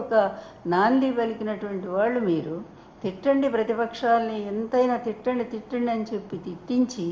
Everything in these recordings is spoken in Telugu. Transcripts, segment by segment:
ఒక నాంది పలికినటువంటి వాళ్ళు మీరు తిట్టండి ప్రతిపక్షాలని ఎంతైనా తిట్టండి తిట్టండి అని చెప్పి తిట్టించి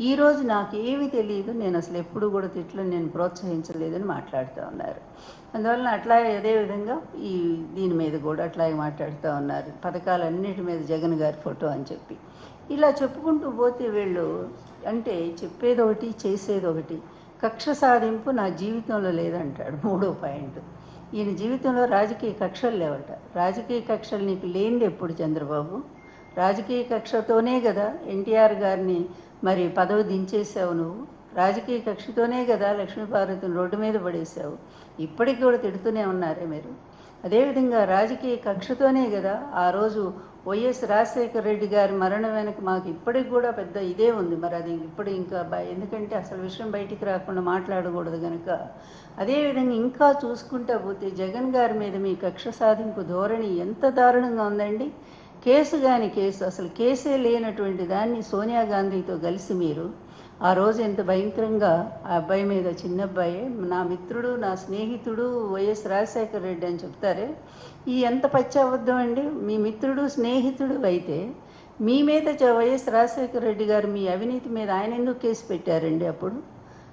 ఈరోజు నాకు ఏమీ తెలియదు నేను అసలు ఎప్పుడు కూడా తిట్లను నేను ప్రోత్సహించలేదని మాట్లాడుతూ ఉన్నారు. అందువలన అట్లాగే అదేవిధంగా ఈ దీని మీద కూడా అట్లాగే మాట్లాడుతూ ఉన్నారు. పథకాలన్నిటి మీద జగన్ గారి ఫోటో అని చెప్పి. ఇలా చెప్పుకుంటూ పోతే వీళ్ళు అంటే చెప్పేది ఒకటి చేసేది ఒకటి కక్ష సాధింపు నా జీవితంలో లేదంటాడు మూడో పాయింట్. ఈయన జీవితంలో రాజకీయ కక్షలు లేవట. రాజకీయ కక్షలు నీకు లేనిది ఎప్పుడు చంద్రబాబు? రాజకీయ కక్షతోనే కదా ఎన్టీఆర్ గారిని మరి పదవి దించేసావు నువ్వు? రాజకీయ కక్షతోనే కదా లక్ష్మీపార్వతిని రోడ్డు మీద పడేసావు ఇప్పటికి కూడా తిడుతూనే ఉన్నారే మీరు? అదేవిధంగా రాజకీయ కక్షతోనే కదా ఆ రోజు వైఎస్ రాజశేఖర రెడ్డి గారి మరణం వెనక మాకు ఇప్పటికి కూడా పెద్ద ఇదే ఉంది. మరి అది ఇప్పుడు ఇంకా ఎందుకంటే అసలు విషయం బయటికి రాకుండా మాట్లాడకూడదు కనుక అదేవిధంగా ఇంకా చూసుకుంటా పోతే జగన్ గారి మీద మీ కక్ష సాధింపు ధోరణి ఎంత దారుణంగా ఉందండి. కేసు కాని కేసు అసలు కేసే లేనటువంటి దాన్ని సోనియా గాంధీతో కలిసి మీరు ఆ రోజు ఎంత భయంకరంగా ఆ అబ్బాయి మీద చిన్న అబ్బాయి నా మిత్రుడు నా స్నేహితుడు వైఎస్ రాజశేఖర రెడ్డి అని చెప్తారే ఈ ఎంత పచ్చి అబద్ధం అండి? మీ మిత్రుడు స్నేహితుడు అయితే మీ మీద చ- వైఎస్ రాజశేఖర రెడ్డి గారు మీ అవినీతి మీద ఆయన ఎందుకు కేసు పెట్టారండి అప్పుడు?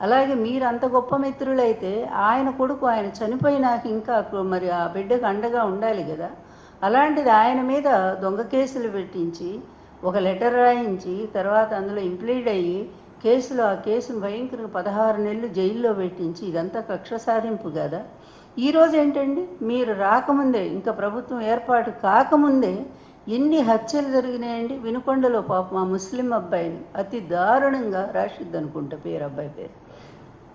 అలాగే మీరు అంత గొప్ప మిత్రులైతే ఆయన కొడుకు ఆయన చనిపోయినాక ఇంకా మరి ఆ బిడ్డకు అండగా ఉండాలి కదా. అలాంటిది ఆయన మీద దొంగ కేసులు పెట్టించి ఒక లెటర్ రాయించి తర్వాత అందులో ఇంప్లీడ్ అయ్యి కేసులో ఆ కేసును భయంకరంగా పదహారు నెలలు జైల్లో పెట్టించి ఇదంతా కక్ష సాధింపు కదా? ఈరోజు ఏంటండి? మీరు రాకముందే ఇంకా ప్రభుత్వం ఏర్పాటు కాకముందే ఎన్ని హత్యలు జరిగినాయండి? వినుకొండలో పాప మా ముస్లిం అబ్బాయిని అతి దారుణంగా రాషిద్ అనుకుంటా పేరు అబ్బాయి పేరు.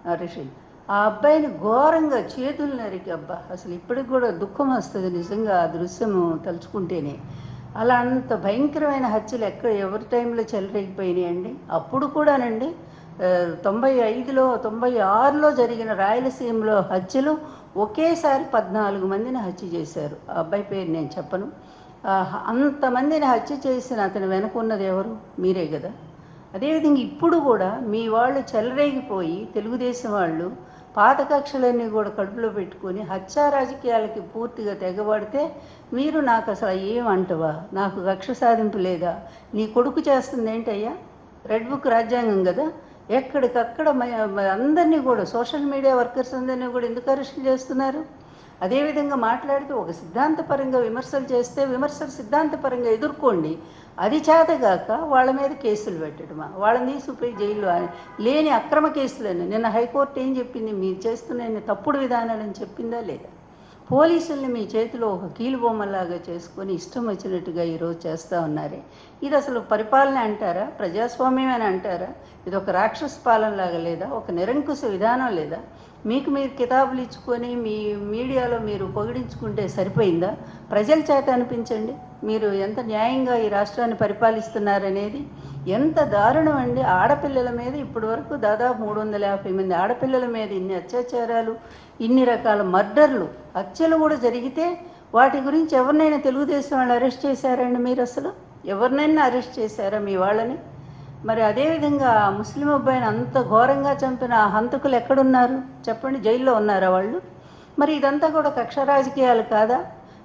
ఆ రషీద్ ఆ అబ్బాయిని ఘోరంగా చేతులు నరికి అబ్బా అసలు ఇప్పటికి కూడా దుఃఖం వస్తుంది నిజంగా ఆ దృశ్యము తలుచుకుంటేనే. అలా అంత భయంకరమైన హత్యలు ఎక్కడ ఎవరి టైంలో చెలరేగిపోయినాయండి? అప్పుడు కూడానండి తొంభై ఐదులో తొంభై ఆరులో జరిగిన రాయలసీమలో హత్యలు ఒకేసారి పద్నాలుగు మందిని హత్య చేశారు. ఆ అబ్బాయి పేరు నేను చెప్పను. అంతమందిని హత్య చేసిన అతని వెనక ఉన్నది ఎవరు? మీరే కదా. అదేవిధంగా ఇప్పుడు కూడా మీ వాళ్ళు చెలరేగిపోయి తెలుగుదేశం వాళ్ళు పాత కక్షలన్నీ కూడా కడుపులో పెట్టుకొని హత్యా రాజకీయాలకి పూర్తిగా తెగబడితే మీరు నాకు అసలు ఏమంటవా నాకు కక్ష సాధింపు లేదా? నీ కొడుకు చేస్తుంది ఏంటయ్యా? రెడ్ బుక్ రాజ్యాంగం కదా. ఎక్కడికక్కడ మ- అందరినీ కూడా సోషల్ మీడియా వర్కర్స్ అందరినీ కూడా ఎందుకు అరెస్ట్ చేస్తున్నారు? అదేవిధంగా మాట్లాడితే ఒక సిద్ధాంతపరంగా విమర్శలు చేస్తే విమర్శలు సిద్ధాంతపరంగా ఎదుర్కోండి. అది చేతగాక వాళ్ళ మీద కేసులు పెట్టడమా? వాళ్ళని తీసుకుపోయి జైల్లో లేని అక్రమ కేసులని నిన్న హైకోర్టు ఏం చెప్పింది? మీరు చేస్తున్న తప్పుడు విధానాలని చెప్పిందా లేదా? పోలీసుల్ని మీ చేతిలో ఒక కీలుబొమ్మలాగా చేసుకొని ఇష్టం వచ్చినట్టుగా ఈరోజు చేస్తూ ఉన్నారే. ఇది అసలు పరిపాలన అంటారా? ప్రజాస్వామ్యం అని అంటారా? ఇది ఒక రాక్షస పాలనలాగా లేదా? ఒక నిరంకుశ విధానం లేదా? మీకు మీరు కితాబులు ఇచ్చుకొని మీ మీడియాలో మీరు పొగిడించుకుంటే సరిపోయిందా? ప్రజల చేత అనిపించండి. మీరు ఎంత న్యాయంగా ఈ రాష్ట్రాన్ని పరిపాలిస్తున్నారనేది ఎంత దారుణం అండి. ఆడపిల్లల మీద ఇప్పటి వరకు దాదాపు మూడు వందల యాభై మంది ఆడపిల్లల మీద ఇన్ని అత్యాచారాలు ఇన్ని రకాల మర్డర్లు హత్యలు కూడా జరిగితే వాటి గురించి ఎవరినైనా తెలుగుదేశం వాళ్ళు అరెస్ట్ చేశారండి మీరు అసలు? ఎవరినైనా అరెస్ట్ చేశారా మీ వాళ్ళని? మరి అదేవిధంగా ముస్లిం అబ్బాయిని అంత ఘోరంగా చంపిన హంతకులు ఎక్కడున్నారు? చెప్పండి జైల్లో ఉన్నారా వాళ్ళు? మరి ఇదంతా కూడా కక్ష రాజకీయాలు కాదా?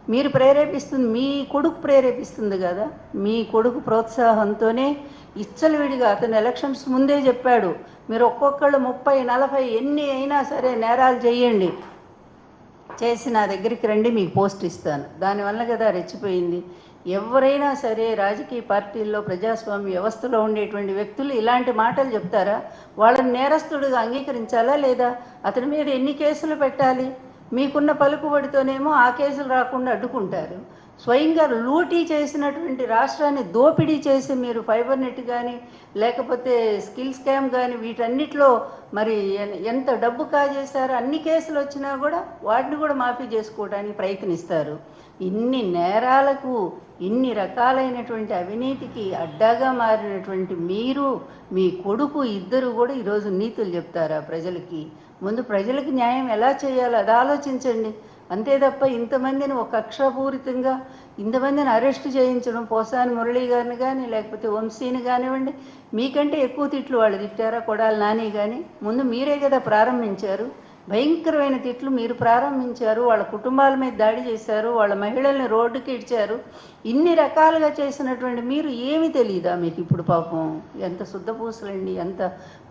మీరు ప్రేరేపిస్తుంది మీ కొడుకు ప్రేరేపిస్తుంది కదా? మీ కొడుకు ప్రోత్సాహంతోనే ఇచ్చలవిడిగా అతను ఎలక్షన్స్ ముందే చెప్పాడు మీరు ఒక్కొక్కళ్ళు ముప్పై నలభై ఎన్ని అయినా సరే నేరాలు చేయండి. చేసి నా దగ్గరికి రండి మీకు పోస్ట్ ఇస్తాను. దానివల్ల కదా రెచ్చిపోయింది. ఎవరైనా సరే రాజకీయ పార్టీల్లో ప్రజాస్వామ్య వ్యవస్థలో ఉండేటువంటి వ్యక్తులు ఇలాంటి మాటలు చెప్తారా? వాళ్ళని నేరస్తుడుగా అంగీకరించాలా లేదా? అతని మీద ఎన్ని కేసులు పెట్టాలి? మీకున్న పలుకుబడితోనేమో ఆ కేసులు రాకుండా అడ్డుకుంటారు. స్వయంగా లూటీ చేసినటువంటి రాష్ట్రాన్ని దోపిడీ చేసి మీరు ఫైబర్ నెట్ కానీ లేకపోతే స్కిల్ స్కామ్ కానీ వీటన్నిటిలో మరి ఎంత డబ్బు కాజేశారో అన్ని కేసులు వచ్చినా కూడా వాటిని కూడా మాఫీ చేసుకోవడానికి ప్రయత్నిస్తారు. ఇన్ని నేరాలకు ఇన్ని రకాలైనటువంటి అవినీతికి అడ్డాగా మారినటువంటి మీరు మీ కొడుకు ఇద్దరు కూడా ఈరోజు నీతులు చెప్తారా ప్రజలకి. ముందు ప్రజలకు న్యాయం ఎలా చేయాలో అది ఆలోచించండి. అంతే తప్ప ఇంతమందిని ఒక కక్షపూరితంగా ఇంతమందిని అరెస్ట్ చేయించడం పోసాని మురళి గారిని కానీ లేకపోతే వంశీని కానివ్వండి మీకంటే ఎక్కువ తిట్లు వాళ్ళు తిట్టారా? కొడాలి నాని కానీ ముందు మీరే కదా ప్రారంభించారు. భయంకరమైన తిట్లు మీరు ప్రారంభించారు. వాళ్ళ కుటుంబాల మీద దాడి చేశారు. వాళ్ళ మహిళల్ని రోడ్డుకి ఇడ్చారు. ఇన్ని రకాలుగా చేసినటువంటి మీరు ఏమి తెలియదా మీకు ఇప్పుడు పాపం? ఎంత శుద్ధపూసలండి ఎంత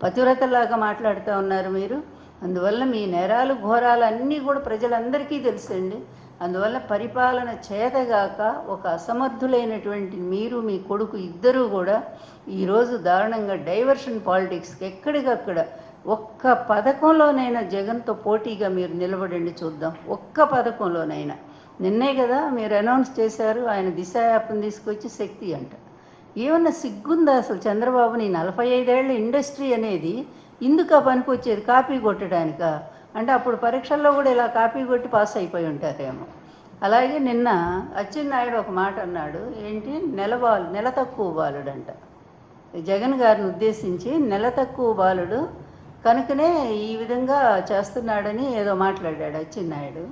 పతివ్రతలాగా మాట్లాడుతూ ఉన్నారు మీరు. అందువల్ల మీ నేరాలు ఘోరాలు అన్నీ కూడా ప్రజలందరికీ తెలుసండి. అందువల్ల పరిపాలన చేతగాక ఒక అసమర్థులైనటువంటి మీరు మీ కొడుకు ఇద్దరూ కూడా ఈరోజు దారుణంగా డైవర్షన్ పాలిటిక్స్కి ఎక్కడికక్కడ ఒక్క పథకంలోనైనా జగన్తో పోటీగా మీరు నిలబడండి చూద్దాం. ఒక్క పథకంలోనైనా. నిన్నే కదా మీరు అనౌన్స్ చేశారు ఆయన దిశ యాప్ని తీసుకొచ్చి శక్తి అంట. ఏమన్నా సిగ్గుందా అసలు? చంద్రబాబు నీ నలభై ఐదేళ్ళ ఇండస్ట్రీ అనేది ఇందుక పనికొచ్చేది కాపీ కొట్టడానికా? అంటే అప్పుడు పరీక్షల్లో కూడా ఇలా కాపీ కొట్టి పాస్ అయిపోయి ఉంటారేమో. అలాగే నిన్న అచ్చెన్నాయుడు ఒక మాట అన్నాడు ఏంటి? నెల బాలు నెల తక్కువ బాలుడంట. జగన్ గారిని ఉద్దేశించి నెల తక్కువ బాలుడు కనుకనే ఈ విధంగా చేస్తున్నాడని ఏదో మాట్లాడాడు అచ్చెన్నాయుడు.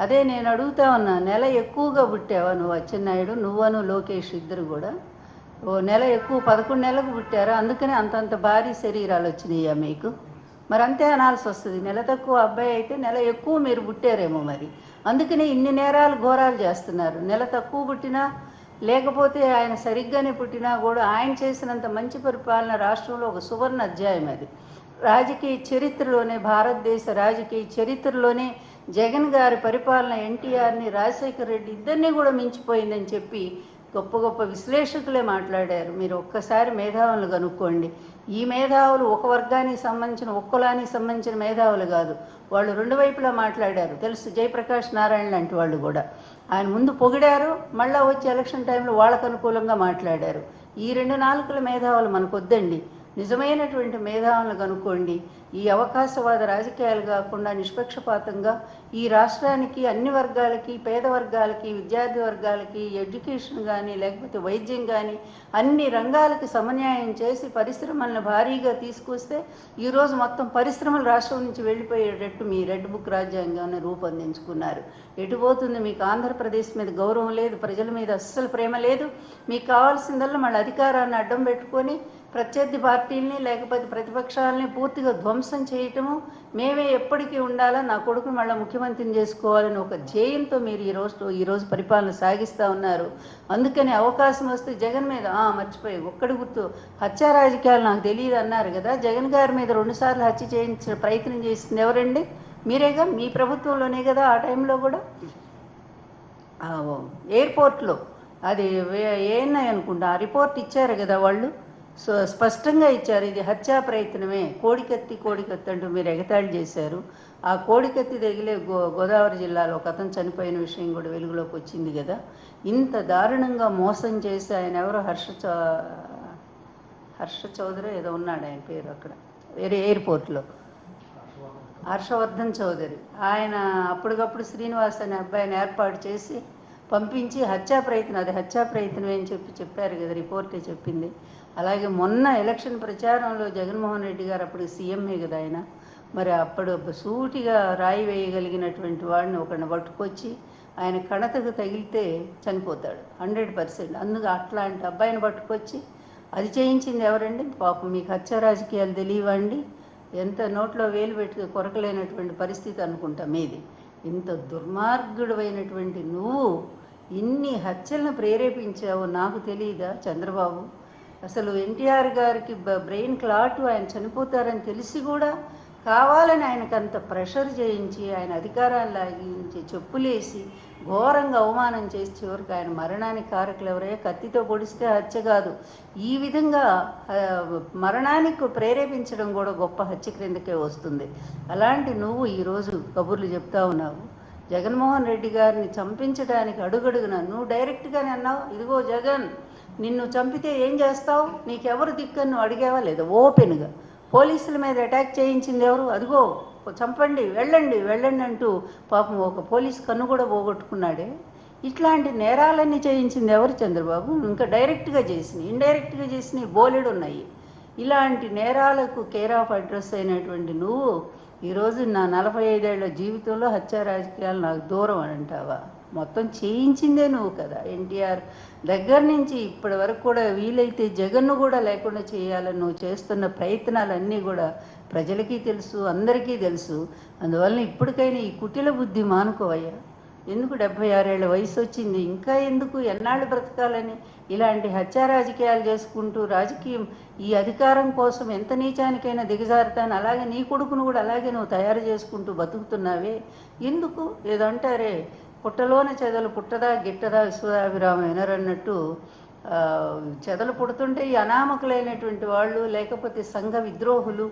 అదే నేను అడుగుతా ఉన్నా నెల ఎక్కువగా పుట్టావా నువ్వు అచ్చెన్నాయుడు? నువ్వను లోకేష్ ఇద్దరు కూడా? ఓ నెల ఎక్కువ పదకొండు నెలలకు పుట్టారు. అందుకనే అంతంత భారీ శరీరాలు వచ్చినాయా మీకు? మరి అంతే అనాల్సి వస్తుంది. నెల తక్కువ అబ్బాయి అయితే నెల ఎక్కువ మీరు పుట్టారేమో మరి. అందుకనే ఇన్ని నేరాలు ఘోరాలు చేస్తున్నారు. నెల తక్కువ పుట్టినా లేకపోతే ఆయన సరిగ్గానే పుట్టినా కూడా ఆయన చేసినంత మంచి పరిపాలన రాష్ట్రంలో ఒక సువర్ణ అధ్యాయం అది. రాజకీయ చరిత్రలోనే భారతదేశ రాజకీయ చరిత్రలోనే జగన్ గారి పరిపాలన ఎన్టీఆర్ని రాజశేఖర రెడ్డి ఇద్దరిని కూడా మించిపోయిందని చెప్పి గొప్ప గొప్ప విశ్లేషకులే మాట్లాడారు. మీరు ఒక్కసారి మేధావులు కనుక్కోండి. ఈ మేధావులు ఒక వర్గానికి సంబంధించిన ఒక కులానికి సంబంధించిన మేధావులు కాదు. వాళ్ళు రెండు వైపులా మాట్లాడారు. తెలుసు జయప్రకాష్ నారాయణ లాంటి వాళ్ళు కూడా. ఆయన ముందు పొగిడారు మళ్ళా వచ్చే ఎలక్షన్ టైంలో వాళ్ళకు అనుకూలంగా మాట్లాడారు. ఈ రెండు నాలుగుల మేధావులు మనకొద్దండి. నిజమైనటువంటి మేధావులను కనుక్కోండి. ఈ అవకాశవాద రాజకీయాలు కాకుండా నిష్పక్షపాతంగా ఈ రాష్ట్రానికి అన్ని వర్గాలకి పేద వర్గాలకి విద్యార్థి వర్గాలకి ఎడ్యుకేషన్ కానీ లేకపోతే వైద్యం కానీ అన్ని రంగాలకి సమన్యాయం చేసి పరిశ్రమలను భారీగా తీసుకొస్తే ఈరోజు మొత్తం పరిశ్రమలు రాష్ట్రం నుంచి వెళ్ళిపోయేటట్టు మీ రెడ్ బుక్ రాజ్యాంగాన్ని రూపొందించుకున్నారు. ఎటు పోతుంది? మీకు ఆంధ్రప్రదేశ్ మీద గౌరవం లేదు ప్రజల మీద అస్సలు ప్రేమ లేదు. మీకు కావాల్సిందల్లా మళ్ళీ అధికారాన్ని అడ్డం పెట్టుకొని ప్రత్యర్థి పార్టీల్ని లేకపోతే ప్రతిపక్షాలని పూర్తిగా ధ్వంసం చేయటము మేమే ఎప్పటికీ ఉండాలా నా కొడుకును మళ్ళీ ముఖ్యమంత్రిని చేసుకోవాలని ఒక జయంతో మీరు ఈ రోజు ఈరోజు పరిపాలన సాగిస్తూ ఉన్నారు. అందుకని అవకాశం వస్తే జగన్ మీద మర్చిపోయి ఒక్కడి గుర్తు హత్య రాజకీయాలు నాకు తెలియదు అన్నారు కదా జగన్ గారి మీద రెండుసార్లు హత్య చేయించిన ప్రయత్నం చేసింది ఎవరండి? మీరేగా? మీ ప్రభుత్వంలోనే కదా ఆ టైంలో కూడా? ఎయిర్పోర్ట్లో. అది వే- ఏఎన్ఐ అనుకుంటా ఆ రిపోర్ట్ ఇచ్చారు కదా వాళ్ళు? సో స్పష్టంగా ఇచ్చారు ఇది హత్యా ప్రయత్నమే. కోడికత్తి కోడికత్తి అంటూ మీరు ఎగతాళి చేశారు. ఆ కోడికత్తి తగిలే గో గోదావరి జిల్లాలో ఒక అతను చనిపోయిన విషయం కూడా వెలుగులోకి వచ్చింది కదా. ఇంత దారుణంగా మోసం చేసి ఆయన ఎవరో హర్ష చౌ- హర్ష చౌదరి ఏదో ఉన్నాడు ఆయన పేరు అక్కడ. వేరే ఎయిర్పోర్ట్లో. హర్షవర్ధన్ చౌదరి. ఆయన అప్పటికప్పుడు శ్రీనివాస్ అనే అబ్బాయిని ఏర్పాటు చేసి పంపించి హత్యా ప్రయత్నం అది హత్యా ప్రయత్నమే అని చెప్పి చెప్పారు కదా రిపోర్టే చెప్పింది. అలాగే మొన్న ఎలక్షన్ ప్రచారంలో జగన్మోహన్ రెడ్డి గారు అప్పుడు సీఎంఏ కదా ఆయన మరి అప్పుడు సూటిగా రాయి వేయగలిగినటువంటి వాడిని ఒకరిని పట్టుకొచ్చి ఆయన కణతకు తగిలితే చనిపోతాడు హండ్రెడ్ పర్సెంట్. అందుకు అట్లాంటి అబ్బాయిని పట్టుకొచ్చి అది చేయించింది ఎవరండి? పాపం మీకు హత్య రాజకీయాలు తెలియవండి. ఎంత నోట్లో వేలు పెట్టి కొరకలేనటువంటి పరిస్థితి అనుకుంటా మీది. ఇంత దుర్మార్గుడమైనటువంటి నువ్వు ఇన్ని హత్యలను ప్రేరేపించావో నాకు తెలియదా చంద్రబాబు? అసలు ఎన్టీఆర్ గారికి బ- బ్రెయిన్ క్లాట్ ఆయన చనిపోతారని తెలిసి కూడా కావాలని ఆయనకు అంత ప్రెషర్ చేయించి ఆయన అధికారాన్ని లాగించి చెప్పులేసి ఘోరంగా అవమానం చేసి చివరికి ఆయన మరణానికి కారకులు ఎవరే కత్తితో పొడిస్తే హత్య కాదు. ఈ విధంగా మరణానికి ప్రేరేపించడం కూడా గొప్ప హత్య క్రిందకే వస్తుంది. అలాంటి నువ్వు ఈరోజు కబుర్లు చెప్తా ఉన్నావు. జగన్మోహన్ రెడ్డి గారిని చంపించడానికి అడుగడుగున నువ్వు డైరెక్ట్గానే అన్నావు ఇదిగో జగన్ నిన్ను చంపితే ఏం చేస్తావు? నీకెవరు దిక్కని నువ్వు అడిగావా లేదా? ఓపెన్గా. పోలీసుల మీద అటాక్ చేయించింది ఎవరు? అదిగో చంపండి వెళ్ళండి వెళ్ళండి అంటూ పాపం ఒక పోలీస్ కన్ను కూడా పోగొట్టుకున్నాడే. ఇట్లాంటి నేరాలన్నీ చేయించింది ఎవరు చంద్రబాబు? ఇంకా డైరెక్ట్గా చేసినాయి ఇండైరెక్ట్గా చేసినవి బోలెడు ఉన్నాయి. ఇలాంటి నేరాలకు కేర్ ఆఫ్ అడ్రస్ అయినటువంటి నువ్వు ఈరోజు నా నలభై ఐదేళ్ళ జీవితంలో హత్య రాజకీయాలు నాకు దూరం అని అంటావా? మొత్తం చేయించిందే నువ్వు కదా ఎన్టీఆర్. దగ్గర నుంచి ఇప్పటి వరకు కూడా వీలైతే జగన్ను కూడా లేకుండా చేయాలని నువ్వు చేస్తున్న ప్రయత్నాలన్నీ కూడా ప్రజలకి తెలుసు అందరికీ తెలుసు. అందువలన ఇప్పటికైనా ఈ కుటిల బుద్ధి మానుకోవయ్యా. ఎందుకు డెబ్బై ఆరేళ్ళ వయసు వచ్చింది? ఇంకా ఎందుకు ఎన్నాళ్ళు బ్రతకాలని? ఇలాంటి హత్యా రాజకీయాలు చేసుకుంటూ రాజకీయం ఈ అధికారం కోసం ఎంత నీచానికైనా దిగజారుతాను అలాగే నీ కొడుకును కూడా అలాగే నువ్వు తయారు చేసుకుంటూ బతుకుతున్నావే. ఎందుకు? ఏదో అంటారే పుట్టలోన చెదలు పుట్టదా గిట్టదా విశ్వదాభిరామ వినరన్నట్టు చెదలు పుడుతుంటే ఈ అనామకులైనటువంటి వాళ్ళు లేకపోతే సంఘ విద్రోహులు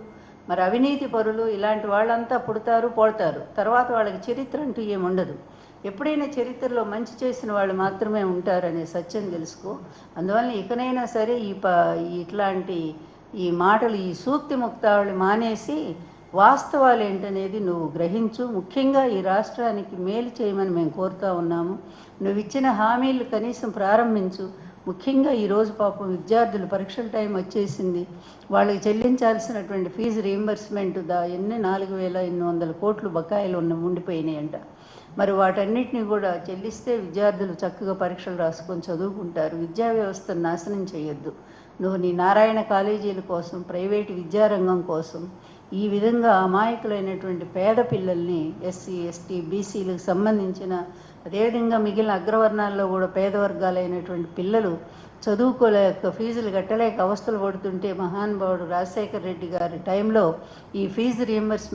మరి అవినీతి పరులు ఇలాంటి వాళ్ళంతా పుడతారు పోడతారు తర్వాత వాళ్ళకి చరిత్ర అంటూ ఏముండదు ఎప్పుడైనా చరిత్రలో మంచి చేసిన వాళ్ళు మాత్రమే ఉంటారనే సత్యం తెలుసుకో. అందువల్ల ఇకనైనా సరే ఈ ప ఇట్లాంటి ఈ మాటలు ఈ సూక్తి ముక్తావళి మానేసి వాస్తవాలు ఏంటనేది నువ్వు గ్రహించు. ముఖ్యంగా ఈ రాష్ట్రానికి మేలు చేయమని మేము కోరుతా ఉన్నాము. నువ్వు ఇచ్చిన హామీలు కనీసం ప్రారంభించు. ముఖ్యంగా ఈరోజు పాపం విద్యార్థులు పరీక్షల టైం వచ్చేసింది. వాళ్ళకి చెల్లించాల్సినటువంటి ఫీజు రీయింబర్స్మెంట్ దా ఎన్ని నాలుగు వేల ఎనిమిది వందల కోట్లు బకాయిలు ఉన్న ఉండిపోయినాయంట. మరి వాటన్నిటిని కూడా చెల్లిస్తే విద్యార్థులు చక్కగా పరీక్షలు రాసుకొని చదువుకుంటారు. విద్యా వ్యవస్థను నాశనం చేయొద్దు. నువ్వు నీ నారాయణ కాలేజీల కోసం ప్రైవేటు విద్యారంగం కోసం ఈ విధంగా అమాయకులైనటువంటి పేద పిల్లల్ని ఎస్సీ ఎస్టీ బీసీలకు సంబంధించిన అదేవిధంగా మిగిలిన అగ్రవర్ణాల్లో కూడా పేద వర్గాలైనటువంటి పిల్లలు చదువుకోలేక ఫీజులు కట్టలేక అవస్థలు పడుతుంటే మహానుభావుడు రాజశేఖర రెడ్డి గారి టైంలో ఈ ఫీజు రియంబర్స్మెంట్